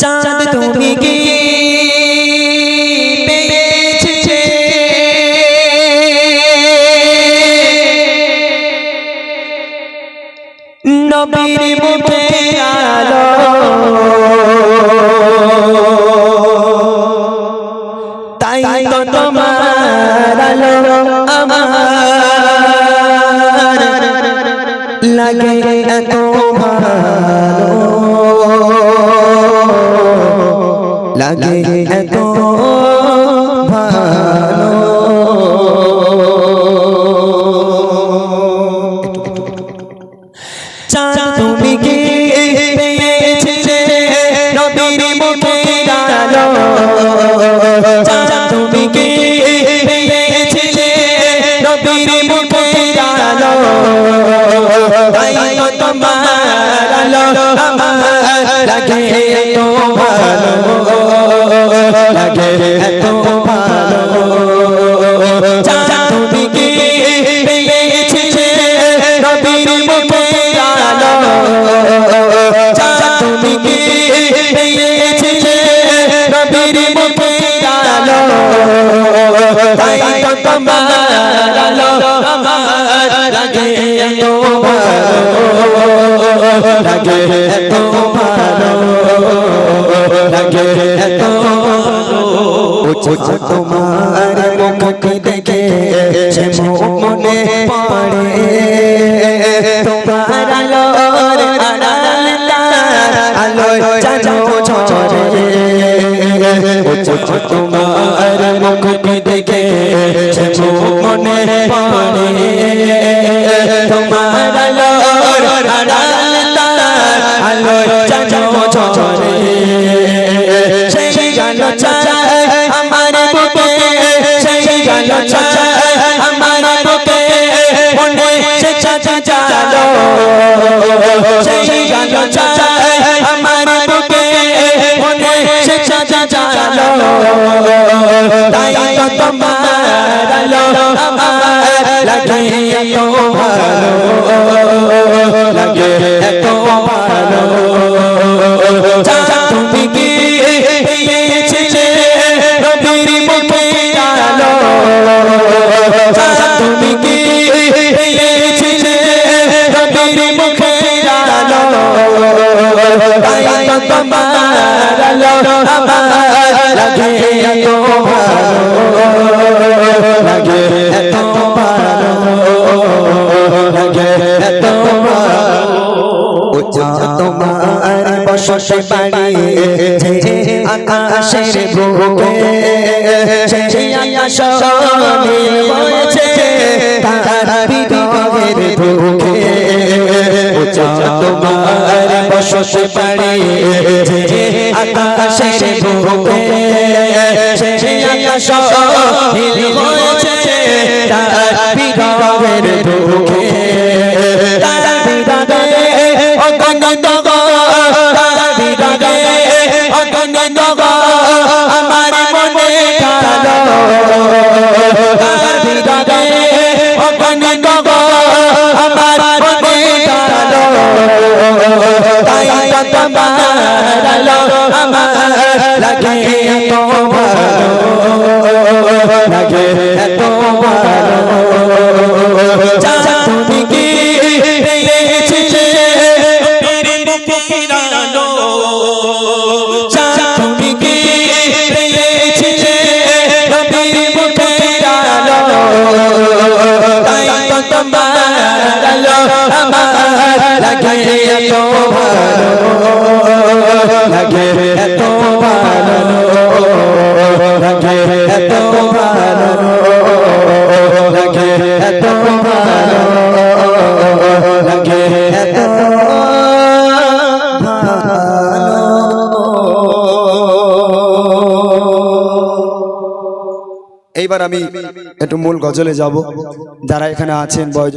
চাঁদ তুমি কি পেয়েছে? নবীর মুখে আলো। তাই তো তোমার আলো আমার লাগে এত ভালো। লাগে এত ভালো। চাঁদ তুমি কি পেয়েছিলে নবীর মুখে আলো চাঁদ তুমি কি পেয়েছিলে নবীর মুখে আলো তাই তো তোমার আলো লাগে ভালো লাগে এত ভালো। চাঁদ তুমি নবীর মুখে আলো চাঁদ তুমি নবীর মুখে আলো তাই তো তোমার আলো আমার লাগে এত ভালো। লাগে এত ভালো। লাগে তোমার মুখকে দেখে সে মনে পড়ে। তোমার আলোর আড়াল আলো জানো তোমার মুখকে দেখে সে মনে পড়ে। তোমার আলোর আড়াল আলো জানো আলো সেই আলো চায় আমার বুকে, মনে সে চাচা চালো তাই তো তোমার আলো আমার লাগে এত ভালো তোমার আলো আমার লাগে এত ভালো লাগে এত ভালো লাগে এত ভালো তোমার বসতে পারি আকাশের বুকে সেই আকাশ হয়েছে তার বিদগের বুকে তোমার বসতে পারি যে আকাশের বুকে সেই আকাশ হয়েছে, তার বিদগের বুকে। তার বিদগে অগণিত তার বিদগে অগণিত তাই তো লাগে এত এত এত এত এইবার আমি একটু মূল গজলে যাব। যারা এখানে আছেন বয়